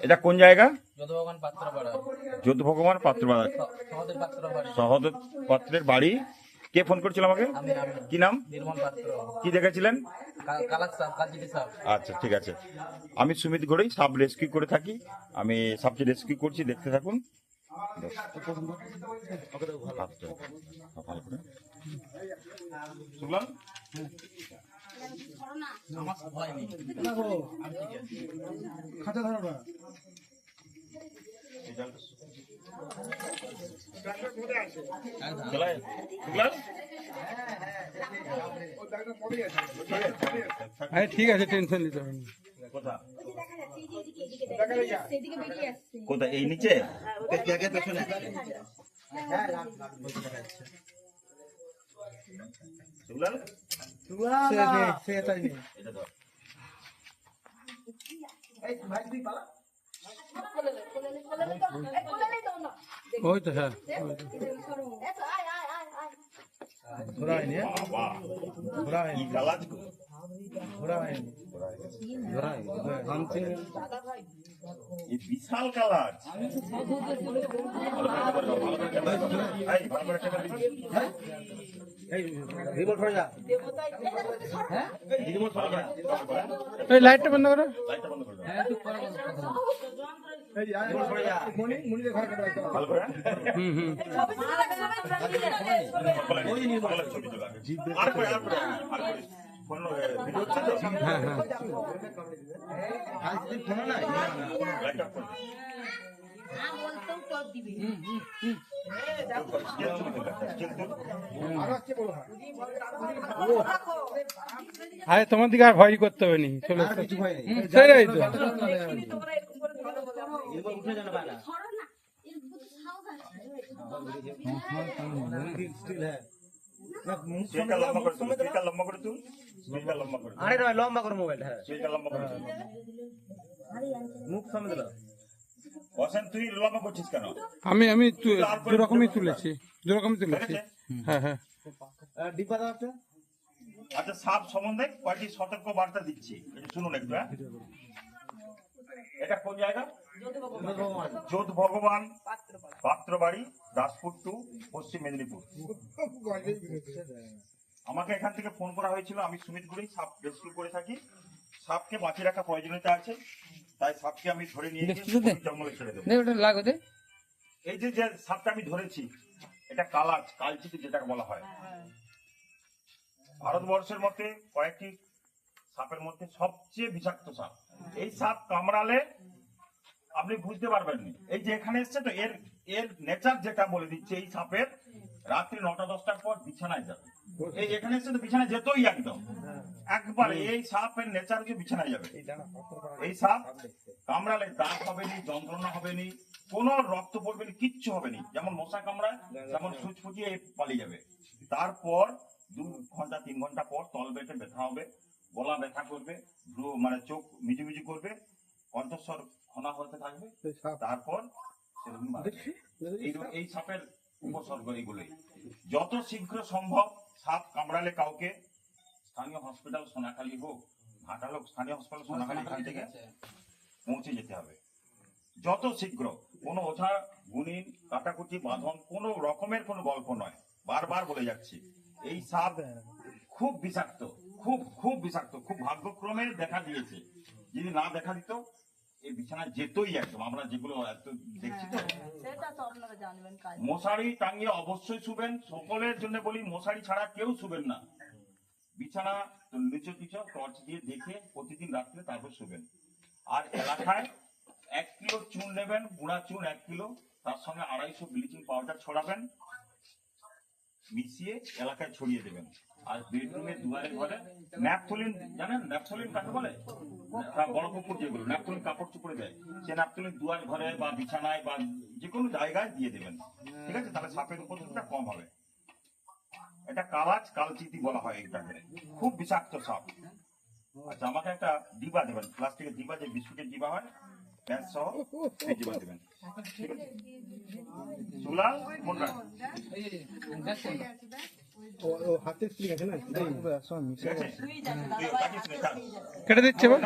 এটা কোন জায়গা? যদু ভগবান পাত্র সহদের পাত্রের বাড়ি? কে ফোন করেছিল আমাকে? আমি আমি। কি নাম? কি দেখেছিলেন? আচ্ছা ঠিক আছে। আমি সুমিত ঘড়ই সাপ রেস্কিউ করে থাকি। আমি সাপটি রেস্কিউ করছি দেখতে থাকুন। আচ্ছা, ভালো করে। শুনলাম ধরো না। হ্যাঁ ঠিক আছে টেনশন নিতে হবে না। কোথা? সেদিকে বেরিয়ে এটা ধর। ওই তো হ্যাঁ ওই তো। হ্যাঁ? বাবা। ঘোরা কালাজ গো? ঘোরা হয়নি ভাঙছে এই বিশাল কালাজ। ভালো করে ভালো করে। করো লাইটটা বন্ধ করে? হ্যাঁ হ্যাঁ। আর তোমার দিকে আর ভয় করতে হবে নি। চলে সেটাই তো। হ্যাঁ না লম্বা করে তুল, স্কেলটা লম্বা করে তুল। স্কেলটা লম্বা করে তুল। আরে লম্বা করে মোবাইল হ্যাঁ। লম্বা করে মুখ সামনে তুই লম্বা করছিস কেন? আমি আমি তু- দু রকমই তুলেছি দু রকমই তুলেছি হ্যাঁ হ্যাঁ। ডিব্বা আচ্ছা সাপ সম্বন্ধে কয়েকটি সতর্ক বার্তা দিচ্ছি শুনুন একটু হ্যাঁ? এটা কোন জায়গা? যোধ ভগবান পাত্র বাড়ি দাসপুর টু পশ্চিম মেদিনীপুর। আমাকে এখান থেকে ফোন করা হয়েছিল আমি সুমিত গুড়ি সাপ রেস্কিউ করে থাকি। সাপকে বাঁচিয়ে রাখা প্রয়োজনীয়তা আছে। তাই সাপকে আমি ধরে নিয়ে জঙ্গলে ছেড়ে দেবো। লাগো এই যে যে সাপটা আমি ধরেছি এটা কালাজ কালচিতি যেটাকে বলা হয়। ভারতবর্ষের মধ্যে কয়েকটি সাপের মধ্যে সবচেয়ে বিষাক্ত সাপ। এই সাপ কামড়ালে আপনি বুঝতে পারবেন না। এই যে এখানে এসছে তো এর এর নেচার যেটা বলে দিচ্ছে এই সাপের রাত্রি নটা দশটার পর বিছানায় যাবে। এই এখানে এসছে তো বিছানায় যেতই একদম। একবারে এই সাপের নেচার যে বিছানায় যাবে। এই সাপ কামড়ালে দাগ হবে নি যন্ত্রণা হবে নি কোনো রক্ত পড়বে নি কিচ্ছু হবে নি। যেমন মশা কামড়ায় যেমন সুচ ফুটিয়ে পালিয়ে যাবে। তারপর দু ঘণ্টা তিন ঘণ্টা পর তল বেটে ব্যথা হবে গলা ব্যথা করবে মানে চোখ মিজুমিজু করবে কণ্ঠস্বর খনা হতে থাকবে। তারপর এই সাপের উপসর্গ যত শীঘ্র সম্ভব সাপ কামড়ালে কাউকে স্থানীয় হসপিটাল সোনাখালী হোক স্থানীয় হসপিটাল সোনাখালী এখান থেকে পৌঁছে যেতে হবে। যত শীঘ্র কোনো ওঝা গুণিন কাটাকুটি বাঁধন কোনো রকমের কোনো গল্প নয় বারবার বলে যাচ্ছি এই সাপ খুব বিষাক্ত খুব খুব বিষাক্ত খুব ভাগ্যক্রমে দেখা দিয়েছে। যদি না দেখা দিত এই বিছানায় যেতই একদম আমরা যেগুলো এত দেখছি তো। সেটা তো আপনারা জানবেন মশারি টাঙিয়ে অবশ্যই শুবেন সকলের জন্য বলি মশারি ছাড়া কেউ শুবেন না। বিছানা নিচে টর্চ দিয়ে দেখে প্রতিদিন রাত্রে তারপর শুবেন। আর এলাকায় এক কিলো চুন নেবেন গুঁড়া চুন এক কিলো তার সঙ্গে আড়াইশো ব্লিচিং পাউডার ছড়াবেন। মিশিয়ে এলাকায় ছড়িয়ে দেবেন। আর বেডরুমে দুয়ারে ঘরে ন্যাপথলিন, জানেন? ন্যাপথলিন কাকে বলে? বড় কুকুর যেগুলো, ন্যাপথলিন কাপড় চুপড়ে দেয়। সে ন্যাপথলিন দুয়ার ঘরে বা বিছানায় বা যে কোনো জায়গায় দিয়ে দেবেন। ঠিক আছে? তাহলে সাপের উপদ্রবটা কম হবে। এটা কালাজ কালচিতি বলা হয় এটাকে। খুব বিষাক্ত সাপ। আচ্ছা আমাকে একটা ডিবা দেবেন। প্লাস্টিকের ডিবা যে বিস্কুটের ডিবা হয়। প্যাঁচ সহ এই দেবেন ঠিক আছে সুলাল মনে হাতের স্প্রিং আছে না? কাট। দিচ্ছে কাট।